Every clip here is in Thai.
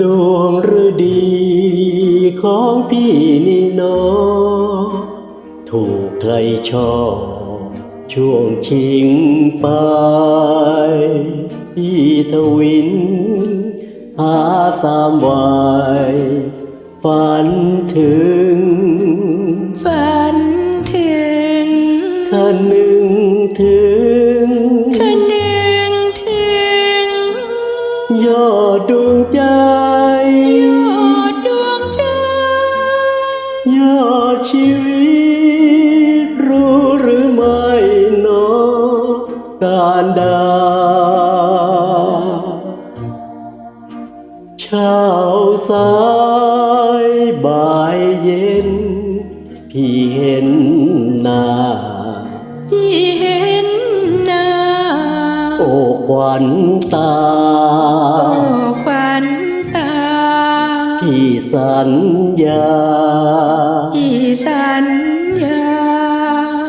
ดวงฤดีของพี่นี่เนอ ถูกใครชอบช่วงชิงไปพี่ทวิน หาสามวายฝันถึง ฝันถึงคันหนึ่งถึง สายบ่ายเย็น พี่เห็นหน้า พี่เห็นหน้า โอ้ควันตา โอ้ควันตา พี่สัญญา พี่สัญญา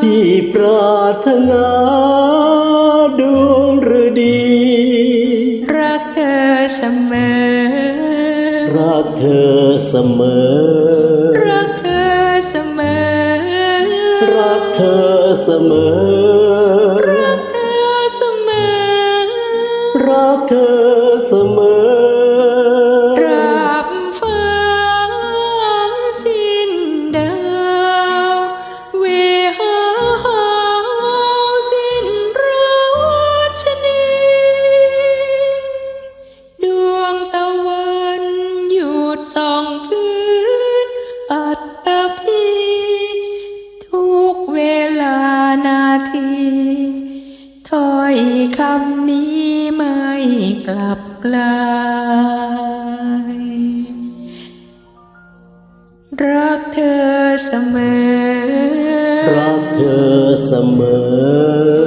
พี่ปรารถนาดวงฤดี รักเธอเสมอ รักเธอเสมอ รักเธอเสมอ รักเธอเสมอ รักเธอเสมอ รักเธอเสมอ ทีถ้อยคำนี้ไม่กลับกลายรักเธอเสมอ รักเธอเสมอ